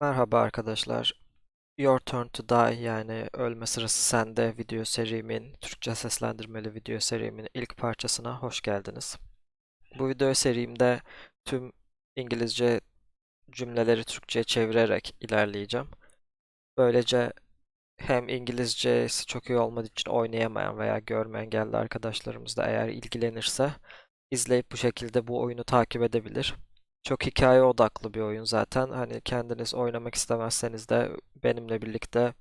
Merhaba arkadaşlar. Your Turn to Die yani Ölme Sırası Sende video serimin, Türkçe seslendirmeli video serimin ilk parçasına hoş geldiniz. Bu video serimde tüm İngilizce cümleleri Türkçe'ye çevirerek ilerleyeceğim. Böylece hem İngilizcesi çok iyi olmadığı için oynayamayan veya görme engelli arkadaşlarımız da eğer ilgilenirse izleyip bu şekilde bu oyunu takip edebilir. Çok hikaye odaklı bir oyun zaten. Hani kendiniz oynamak istemezseniz de benimle birlikte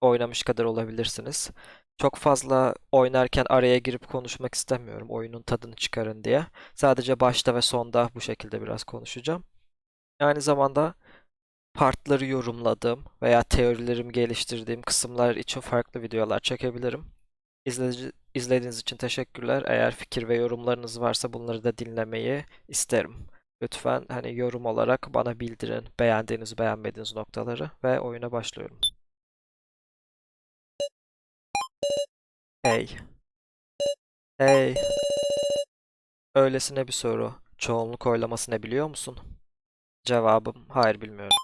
oynamış kadar olabilirsiniz. Çok fazla oynarken araya girip konuşmak istemiyorum. Oyunun tadını çıkarın diye. Sadece başta ve sonda bu şekilde biraz konuşacağım. Aynı zamanda partları yorumladığım veya teorilerimi geliştirdiğim kısımlar için farklı videolar çekebilirim. İzleyici, izlediğiniz için teşekkürler. Eğer fikir ve yorumlarınız varsa bunları da dinlemeyi isterim. Lütfen hani yorum olarak bana bildirin beğendiğiniz beğenmediğiniz noktaları ve oyuna başlıyorum. Hey. Hey. Öylesine bir soru. Çoğunluk oylaması ne biliyor musun? Cevabım hayır bilmiyorum.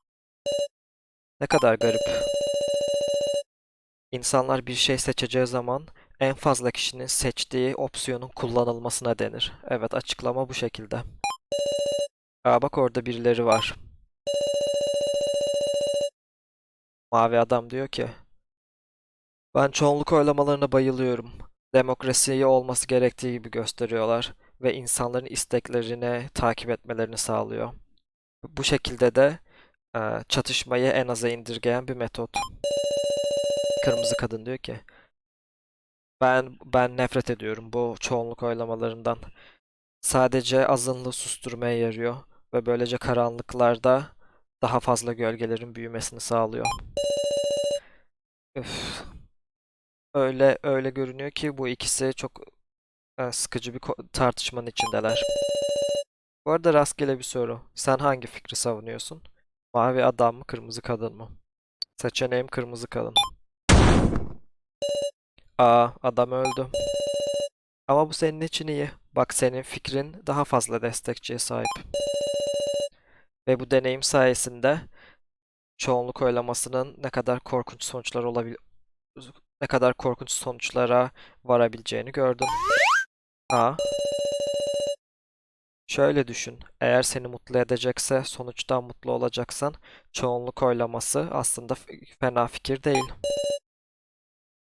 Ne kadar garip. İnsanlar bir şey seçeceği zaman en fazla kişinin seçtiği opsiyonun kullanılmasına denir. Evet açıklama bu şekilde. Aa bak orada birileri var. Mavi adam diyor ki ben çoğunluk oylamalarına bayılıyorum. Demokrasiyi olması gerektiği gibi gösteriyorlar ve insanların isteklerini takip etmelerini sağlıyor. Bu şekilde de e, çatışmayı en aza indirgeyen bir metot. Kırmızı kadın diyor ki ben ben nefret ediyorum bu çoğunluk oylamalarından. Sadece azınlığı susturmaya yarıyor ve böylece karanlıklarda daha fazla gölgelerin büyümesini sağlıyor. Üf. Öyle öyle görünüyor ki bu ikisi çok e, sıkıcı bir tartışmanın içindeler. Bu arada rastgele bir soru. Sen hangi fikri savunuyorsun? Mavi adam mı, kırmızı kadın mı? Seçeneğim kırmızı kadın. Aa, adam öldü. Ama bu senin için iyi. Bak senin fikrin daha fazla destekçiye sahip. Ve bu deneyim sayesinde çoğunluk oylamasının ne kadar korkunç sonuçlar olabil ne kadar korkunç sonuçlara varabileceğini gördüm. Ha? Şöyle düşün. Eğer seni mutlu edecekse, sonuçtan mutlu olacaksan, çoğunluk oylaması aslında fena fikir değil.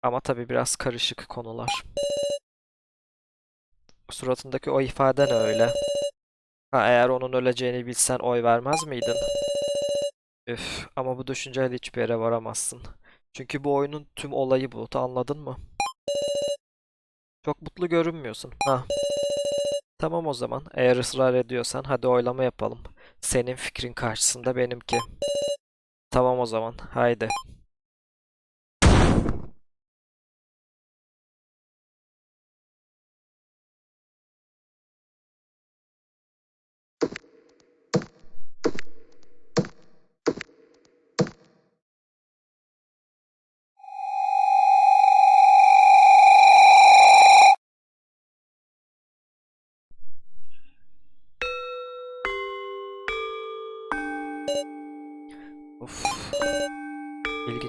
Ama tabii biraz karışık konular. Suratındaki o ifade ne öyle? Ha, eğer onun öleceğini bilsen oy vermez miydin? Üf, ama bu düşünceyle hiçbir yere varamazsın. Çünkü bu oyunun tüm olayı bu. Anladın mı? Çok mutlu görünmüyorsun. Ha. Tamam o zaman. Eğer ısrar ediyorsan hadi oylama yapalım. Senin fikrin karşısında benimki. Tamam o zaman. Haydi.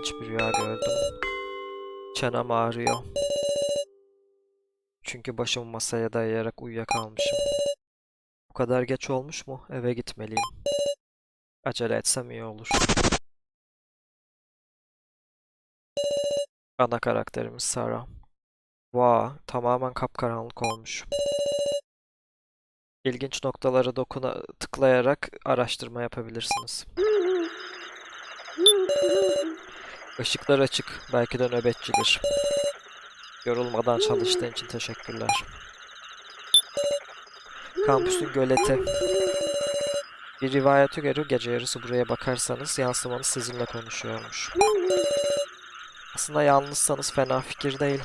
İlginç bir rüya gördüm. Çenem ağrıyor. Çünkü başımı masaya dayayarak uyuyakalmışım. Bu kadar geç olmuş mu? Eve gitmeliyim. Acele etsem iyi olur. Ana karakterimiz Sarah. Vaa, tamamen kapkaranlık olmuş. İlginç noktalara dokuna tıklayarak araştırma yapabilirsiniz. Işıklar açık, belki de nöbetçidir. Yorulmadan çalıştığın için teşekkürler. Kampüsün göleti. Bir rivayete göre gece yarısı buraya bakarsanız yansımanız sizinle konuşuyormuş. Aslında yalnızsanız fena fikir değil.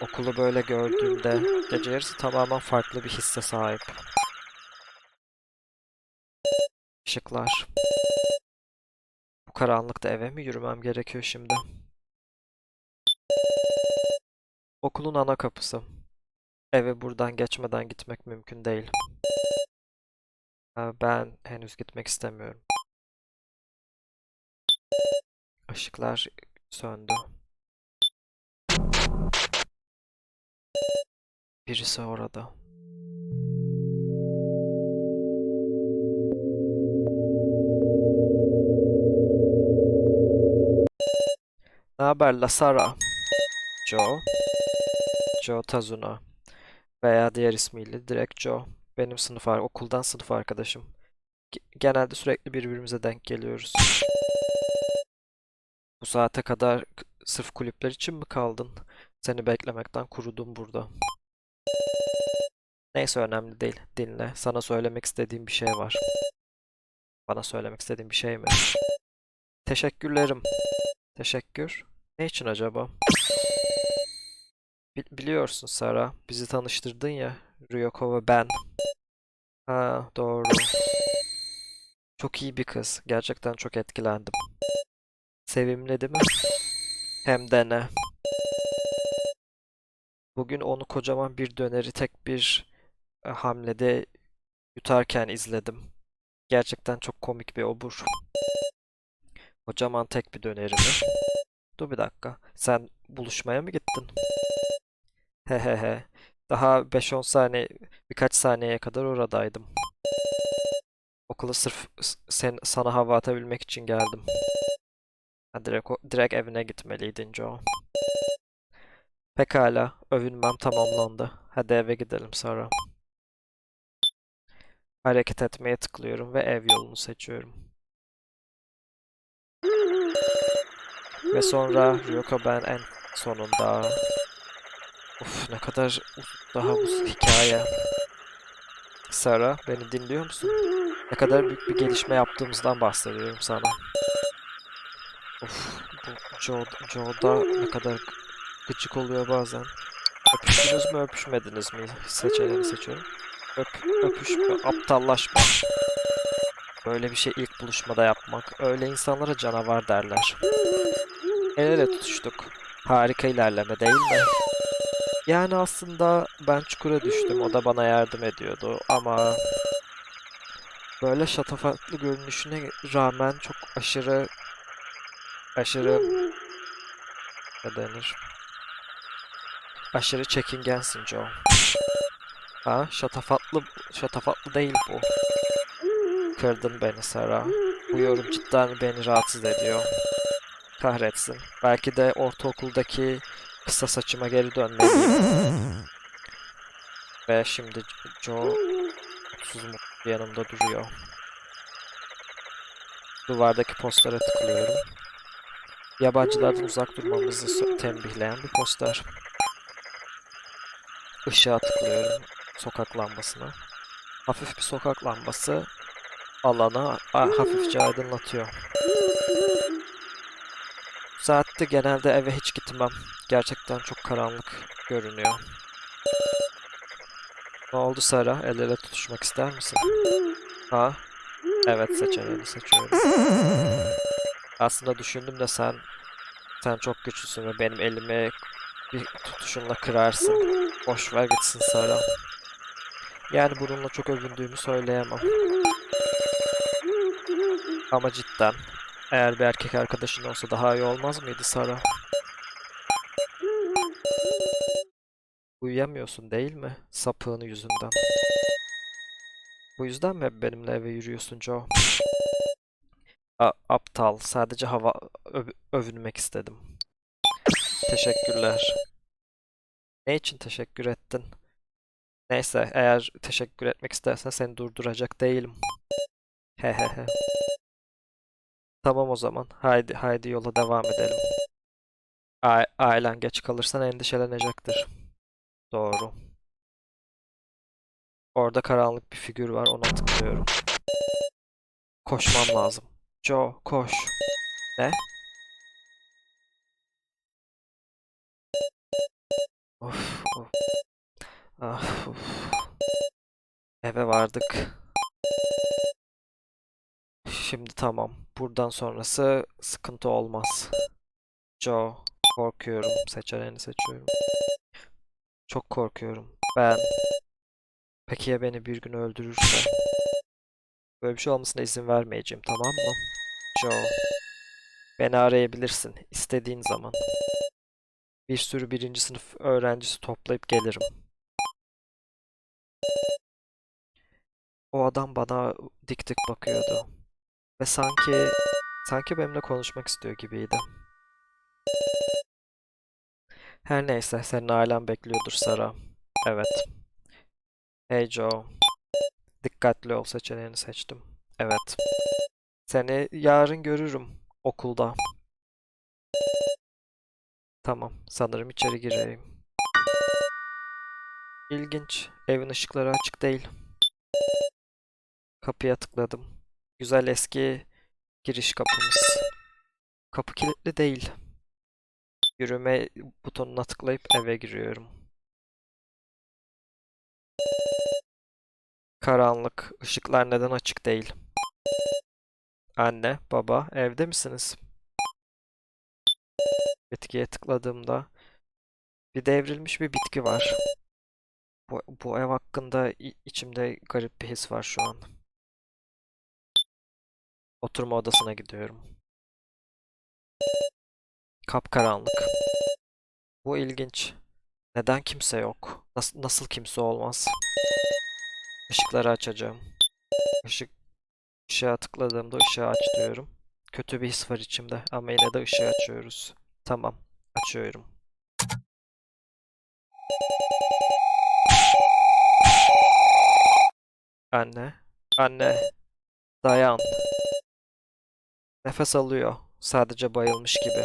Okulu böyle gördüğümde gece yarısı tamamen farklı bir hisse sahip. Işıklar. Karanlıkta eve mi yürümem gerekiyor şimdi? Okulun ana kapısı. Eve buradan geçmeden gitmek mümkün değil. Ben henüz gitmek istemiyorum. Işıklar söndü. Birisi orada. Ne haber la Sara? Joe. Joe Tazuna. Veya diğer ismiyle direkt Joe. Benim sınıf okuldan sınıf arkadaşım. Ge- Genelde sürekli birbirimize denk geliyoruz. Bu saate kadar sırf kulüpler için mi kaldın? Seni beklemekten kurudum burada. Neyse önemli değil. Dinle. Sana söylemek istediğim bir şey var. Bana söylemek istediğin bir şey mi? Teşekkürlerim. Teşekkür. Ne için acaba? Bi- biliyorsun Sara, bizi tanıştırdın ya, Ryoko ve ben. Ha, doğru. Çok iyi bir kız. Gerçekten çok etkilendim. Sevimli değil mi? Hem de ne? Bugün onu kocaman bir döneri tek bir e, hamlede yutarken izledim. Gerçekten çok komik bir obur. Kocaman tek bir döneri mi? Dur bir dakika. Sen buluşmaya mı gittin? Hehehe. Daha 5-10 saniye, birkaç saniyeye kadar oradaydım. Okula sırf sen, sana hava atabilmek için geldim. Ha, direkt, direkt evine gitmeliydin Joe. Pekala, övünmem tamamlandı. Hadi eve gidelim Sara. Hareket etmeye tıklıyorum ve ev yolunu seçiyorum. Ve sonra Ryoko ben en sonunda. Uf ne kadar daha bu hikaye. Sara, beni dinliyor musun? Ne kadar büyük bir gelişme yaptığımızdan bahsediyorum sana. Of, bu Joe, Joe'da ne kadar gıcık oluyor bazen. Öpüştünüz mü öpüşmediniz mi? Seçeneğini seçiyorum. Öp, öpüşme, aptallaşma. Böyle bir şey ilk buluşmada yapmak. Öyle insanlara canavar derler. El ele tutuştuk. Harika ilerleme değil mi? Yani aslında ben çukura düştüm. O da bana yardım ediyordu ama böyle şatafatlı görünüşüne rağmen çok aşırı aşırı ne denir? Aşırı çekingensin Joe. Ha, şatafatlı şatafatlı değil bu. Kırdın beni Sara. Bu yorum cidden beni rahatsız ediyor. Kahretsin. Belki de ortaokuldaki kısa saçıma geri dönmeliyim. Ve şimdi Joe mutsuz mutlu yanımda duruyor. Duvardaki postere tıklıyorum. Yabancılardan uzak durmamızı tembihleyen bir poster. Işığa tıklıyorum. Sokak lambasına. Hafif bir sokak lambası alanı hafifçe aydınlatıyor. Saatte genelde eve hiç gitmem. Gerçekten çok karanlık görünüyor. Ne oldu Sara? El ele tutuşmak ister misin? Ha? Evet seçeneğini seçiyorum. Aslında düşündüm de sen sen çok güçlüsün ve benim elimi bir tutuşunla kırarsın. Boş ver gitsin Sara. Yani bununla çok övündüğümü söyleyemem. Ama cidden eğer bir erkek arkadaşın olsa daha iyi olmaz mıydı Sara? Uyuyamıyorsun değil mi? Sapığın yüzünden. Bu yüzden mi hep benimle eve yürüyorsun Joe? A- aptal. Sadece hava öv- övünmek istedim. Teşekkürler. Ne için teşekkür ettin? Neyse, eğer teşekkür etmek istersen seni durduracak değilim. Hehehe. Tamam o zaman. Haydi haydi yola devam edelim. A- ailen geç kalırsan endişelenecektir. Doğru. Orada karanlık bir figür var, ona tıklıyorum. Koşmam lazım. Joe, koş. Ne? Of, of. Ah, of. Eve vardık. Şimdi tamam. Buradan sonrası sıkıntı olmaz. Joe, korkuyorum. Seçeneğini seçiyorum. Çok korkuyorum. Ben. Peki ya beni bir gün öldürürse? Böyle bir şey olmasına izin vermeyeceğim, tamam mı? Joe. Beni arayabilirsin istediğin zaman. Bir sürü birinci sınıf öğrencisi toplayıp gelirim. O adam bana dik dik bakıyordu. Ve sanki sanki benimle konuşmak istiyor gibiydi. Her neyse, senin ailen bekliyordur Sara. Evet. Hey Joe. Dikkatli ol seçeneğini seçtim. Evet. Seni yarın görürüm okulda. Tamam, sanırım içeri gireyim. İlginç. Evin ışıkları açık değil. Kapıya tıkladım. Güzel eski giriş kapımız. Kapı kilitli değil. Yürüme butonuna tıklayıp eve giriyorum. Karanlık. Işıklar neden açık değil? Anne, baba, evde misiniz? Bitkiye tıkladığımda bir devrilmiş bir bitki var. Bu, bu ev hakkında içimde garip bir his var şu an. Oturma odasına gidiyorum. Kapkaranlık. Bu ilginç. Neden kimse yok? Nasıl, nasıl kimse olmaz? Işıkları açacağım. Işık, ışığa tıkladığımda ışığı aç diyorum. Kötü bir his var içimde ama yine de ışığı açıyoruz. Tamam, açıyorum. Anne, anne, dayan. Nefes alıyor. Sadece bayılmış gibi.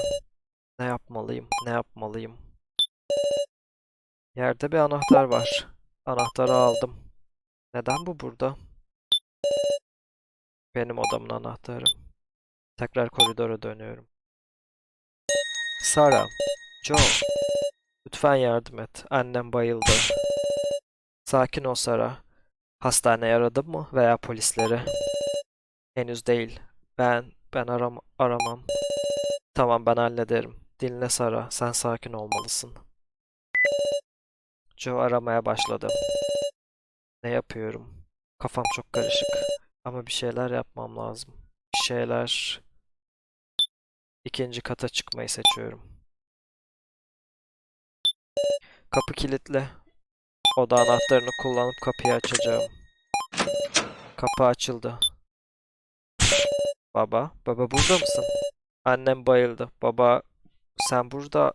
Ne yapmalıyım? Ne yapmalıyım? Yerde bir anahtar var. Anahtarı aldım. Neden bu burada? Benim odamın anahtarı. Tekrar koridora dönüyorum. Sara, Joe, lütfen yardım et. Annem bayıldı. Sakin ol Sara. Hastaneye aradın mı veya polisleri? Henüz değil. Ben ben aram aramam. Tamam ben hallederim. Dinle Sara, sen sakin olmalısın. Joe aramaya başladı. Ne yapıyorum? Kafam çok karışık. Ama bir şeyler yapmam lazım. Bir şeyler... İkinci kata çıkmayı seçiyorum. Kapı kilitli. Oda anahtarını kullanıp kapıyı açacağım. Kapı açıldı. Baba, baba burada mısın? Annem bayıldı. Baba, sen burada...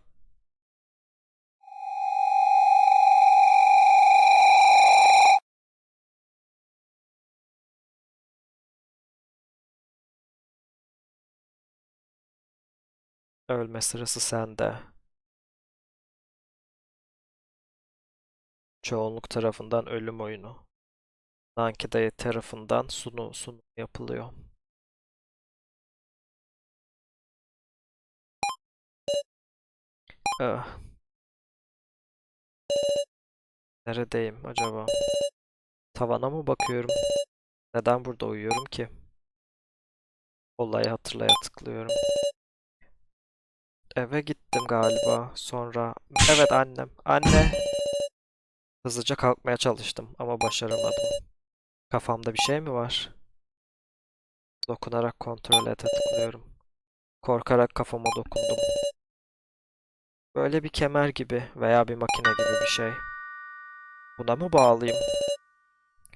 Ölme sırası sende. Çoğunluk tarafından ölüm oyunu. Nanki dayı tarafından sunu sunu yapılıyor. Ah. Neredeyim acaba? Tavana mı bakıyorum? Neden burada uyuyorum ki? Olayı hatırlaya tıklıyorum. Eve gittim galiba. Sonra... Evet annem. Anne! Hızlıca kalkmaya çalıştım ama başaramadım. Kafamda bir şey mi var? Dokunarak kontrol ete tıklıyorum. Korkarak kafama dokundum. Böyle bir kemer gibi veya bir makine gibi bir şey. Buna mı bağlayayım?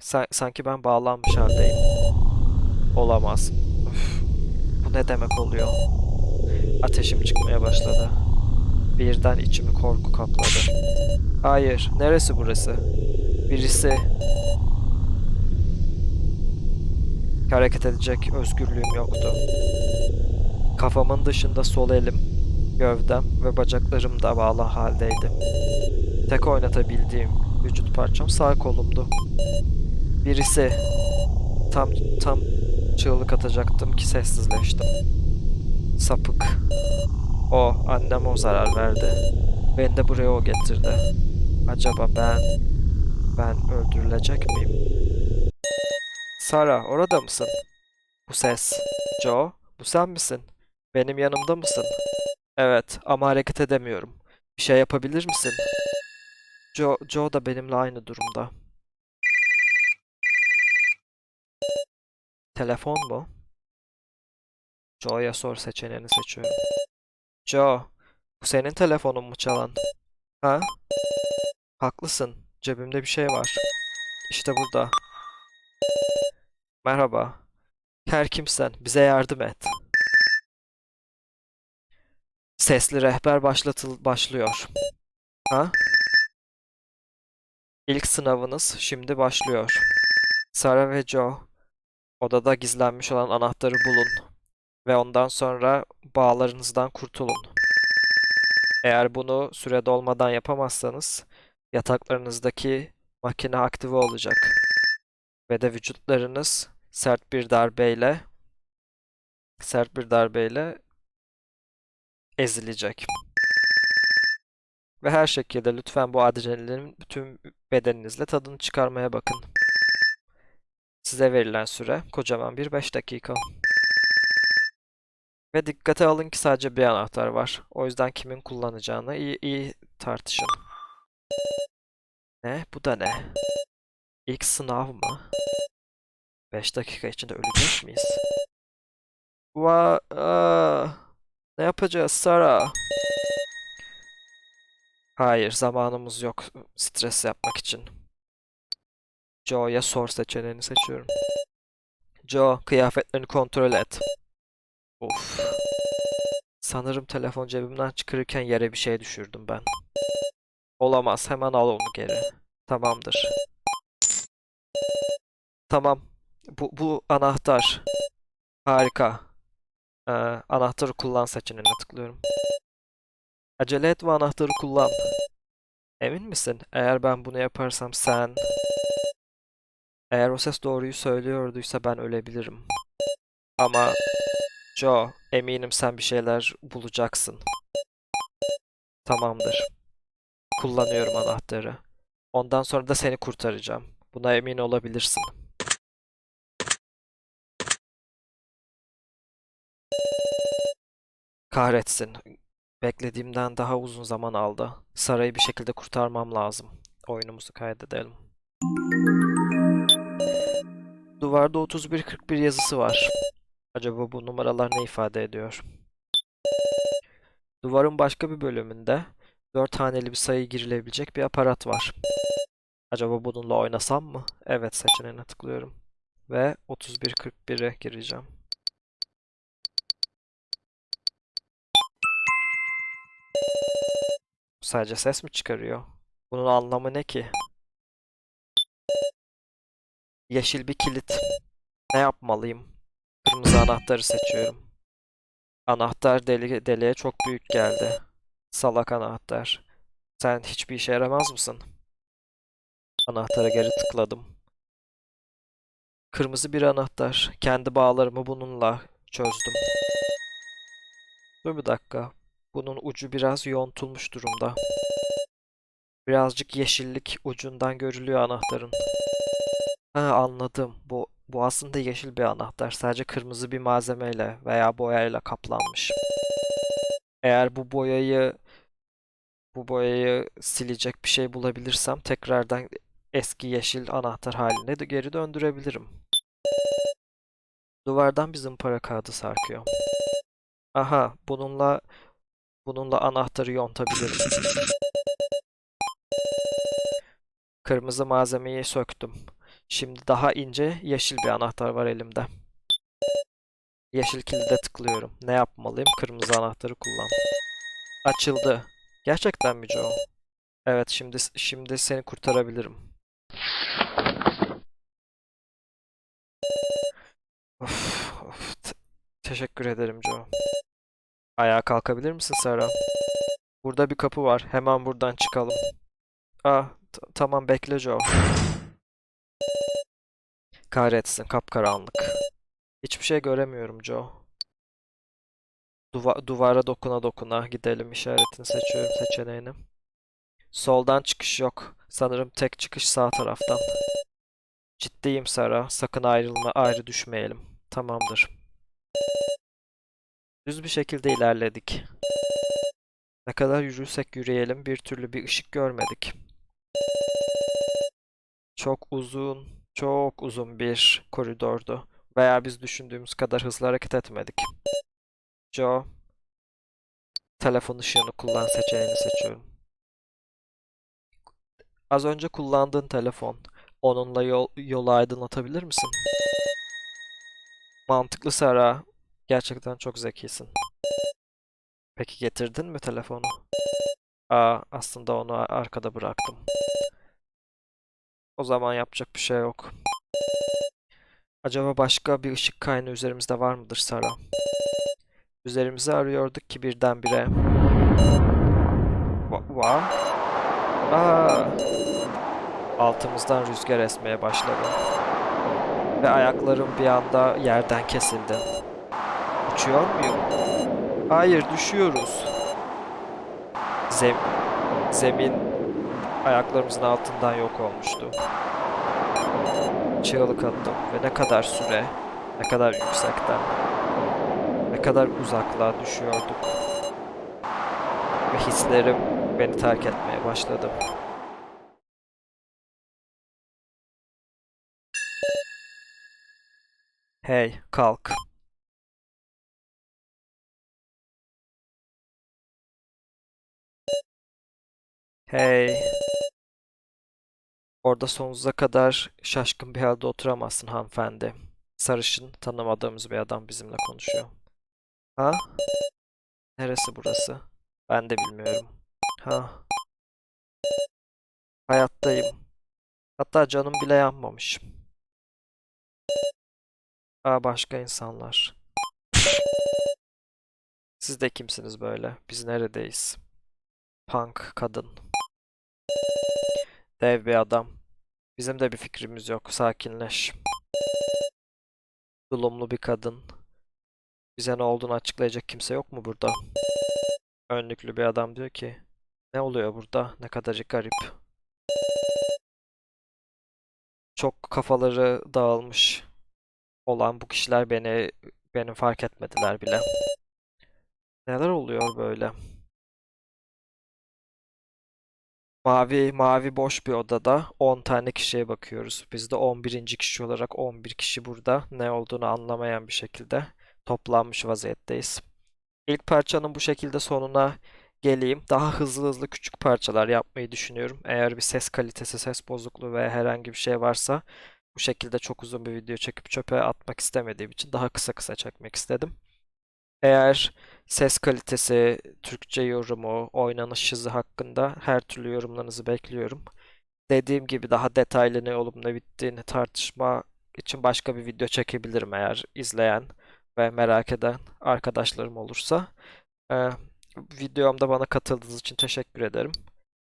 Sa- sanki ben bağlanmış haldeyim. Olamaz. Üf, bu ne demek oluyor? Ateşim çıkmaya başladı. Birden içimi korku kapladı. Hayır, neresi burası? Birisi... Hareket edecek özgürlüğüm yoktu. Kafamın dışında sol elim, gövdem ve bacaklarım da bağlı haldeydi. Tek oynatabildiğim vücut parçam sağ kolumdu. Birisi tam tam çığlık atacaktım ki sessizleştim. Sapık. O, annem o zarar verdi. Beni de buraya o getirdi. Acaba ben, ben öldürülecek miyim? Sara, orada mısın? Bu ses. Joe, bu sen misin? Benim yanımda mısın? Evet, ama hareket edemiyorum. Bir şey yapabilir misin? Joe, Joe da benimle aynı durumda. Telefon mu? Joe'ya sor seçeneğini seçiyorum. Joe, bu senin telefonun mu çalan? Ha? Haklısın. Cebimde bir şey var. İşte burada. Merhaba. Her kimsen, bize yardım et. Sesli rehber başlatıl başlıyor. Ha? İlk sınavınız şimdi başlıyor. Sarah ve Joe, odada gizlenmiş olan anahtarı bulun ve ondan sonra bağlarınızdan kurtulun. Eğer bunu süre dolmadan yapamazsanız yataklarınızdaki makine aktive olacak ve de vücutlarınız sert bir darbeyle sert bir darbeyle ezilecek. Ve her şekilde lütfen bu adrenalinin bütün bedeninizle tadını çıkarmaya bakın. Size verilen süre kocaman bir 5 dakika. Ve dikkate alın ki sadece bir anahtar var. O yüzden kimin kullanacağını iyi iyi tartışın. Ne? Bu da ne? İlk sınav mı? 5 dakika içinde ölecek miyiz? Va aa, ne yapacağız Sara? Hayır, zamanımız yok stres yapmak için. Joe'ya sor seçeneğini seçiyorum. Joe, kıyafetlerini kontrol et. Of. Sanırım telefon cebimden çıkarırken yere bir şey düşürdüm ben. Olamaz, hemen al onu geri. Tamamdır. Tamam. Bu, bu anahtar. Harika. Ee, anahtarı kullan seçeneğine tıklıyorum. Acele et ve anahtarı kullan. Emin misin? Eğer ben bunu yaparsam sen... Eğer o ses doğruyu söylüyorduysa ben ölebilirim. Ama Joe, eminim sen bir şeyler bulacaksın. Tamamdır. Kullanıyorum anahtarı. Ondan sonra da seni kurtaracağım. Buna emin olabilirsin. Kahretsin. Beklediğimden daha uzun zaman aldı. Sarayı bir şekilde kurtarmam lazım. Oyunumuzu kaydedelim. Duvarda 3141 yazısı var. Acaba bu numaralar ne ifade ediyor? Duvarın başka bir bölümünde 4 haneli bir sayı girilebilecek bir aparat var. Acaba bununla oynasam mı? Evet seçeneğine tıklıyorum. Ve 3141'e gireceğim. Sadece ses mi çıkarıyor? Bunun anlamı ne ki? Yeşil bir kilit. Ne yapmalıyım? Kırmızı anahtarı seçiyorum. Anahtar deli, deliğe çok büyük geldi. Salak anahtar. Sen hiçbir işe yaramaz mısın? Anahtara geri tıkladım. Kırmızı bir anahtar. Kendi bağlarımı bununla çözdüm. Dur bir dakika. Bunun ucu biraz yontulmuş durumda. Birazcık yeşillik ucundan görülüyor anahtarın. Ha anladım. Bu bu aslında yeşil bir anahtar. Sadece kırmızı bir malzemeyle veya boyayla kaplanmış. Eğer bu boyayı bu boyayı silecek bir şey bulabilirsem tekrardan eski yeşil anahtar haline de geri döndürebilirim. Duvardan bir zımpara kağıdı sarkıyor. Aha, bununla bununla anahtarı yontabilirim. Kırmızı malzemeyi söktüm. Şimdi daha ince yeşil bir anahtar var elimde. Yeşil kilide tıklıyorum. Ne yapmalıyım? Kırmızı anahtarı kullan. Açıldı. Gerçekten mi Joe? Evet, şimdi şimdi seni kurtarabilirim. Of, of. te- teşekkür ederim Joe. Ayağa kalkabilir misin Sarah? Burada bir kapı var. Hemen buradan çıkalım. Ah, tamam bekle Joe. Kahretsin, kapkaranlık. Hiçbir şey göremiyorum Joe. Duva duvara dokuna dokuna gidelim işaretini seçiyorum seçeneğini. Soldan çıkış yok. Sanırım tek çıkış sağ taraftan. Ciddiyim Sara. Sakın ayrılma, ayrı düşmeyelim. Tamamdır. Düz bir şekilde ilerledik. Ne kadar yürürsek yürüyelim bir türlü bir ışık görmedik. Çok uzun, çok uzun bir koridordu. Veya biz düşündüğümüz kadar hızlı hareket etmedik. Joe, telefon ışığını kullan seçeneğini seçiyorum. Az önce kullandığın telefon, onunla yol, yolu aydınlatabilir misin? Mantıklı Sara. Gerçekten çok zekisin. Peki getirdin mi telefonu? Aa, aslında onu arkada bıraktım. O zaman yapacak bir şey yok. Acaba başka bir ışık kaynağı üzerimizde var mıdır Sara? Üzerimizi arıyorduk ki birdenbire... Va- Va? Aa! Altımızdan rüzgar esmeye başladı. Ve ayaklarım bir anda yerden kesildi. Uçuyor muyum? Hayır, düşüyoruz. Zem zemin ayaklarımızın altından yok olmuştu. Çığlık attım ve ne kadar süre, ne kadar yüksekten, ne kadar uzaklığa düşüyorduk. Ve hislerim beni terk etmeye başladı. Hey, kalk. Hey. Orada sonsuza kadar şaşkın bir halde oturamazsın hanımefendi. Sarışın, tanımadığımız bir adam bizimle konuşuyor. Ha? Neresi burası? Ben de bilmiyorum. Ha? Hayattayım. Hatta canım bile yanmamış. Aa başka insanlar. Siz de kimsiniz böyle? Biz neredeyiz? Punk kadın. Dev bir adam. Bizim de bir fikrimiz yok. Sakinleş. Tulumlu bir kadın. Bize ne olduğunu açıklayacak kimse yok mu burada? Önlüklü bir adam diyor ki, ne oluyor burada? Ne kadar garip. Çok kafaları dağılmış olan bu kişiler beni benim fark etmediler bile. Neler oluyor böyle? Mavi mavi boş bir odada 10 tane kişiye bakıyoruz. Biz de 11. kişi olarak 11 kişi burada ne olduğunu anlamayan bir şekilde toplanmış vaziyetteyiz. İlk parçanın bu şekilde sonuna geleyim. Daha hızlı hızlı küçük parçalar yapmayı düşünüyorum. Eğer bir ses kalitesi, ses bozukluğu veya herhangi bir şey varsa bu şekilde çok uzun bir video çekip çöpe atmak istemediğim için daha kısa kısa çekmek istedim. Eğer ses kalitesi, Türkçe yorumu, oynanış hızı hakkında her türlü yorumlarınızı bekliyorum. Dediğim gibi daha detaylı ne olup ne bittiğini tartışma için başka bir video çekebilirim eğer izleyen ve merak eden arkadaşlarım olursa. Ee, videomda bana katıldığınız için teşekkür ederim.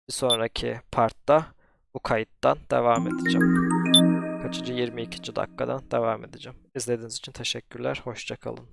Bir sonraki partta bu kayıttan devam edeceğim. Kaçıncı 22. dakikadan devam edeceğim. İzlediğiniz için teşekkürler. Hoşça kalın.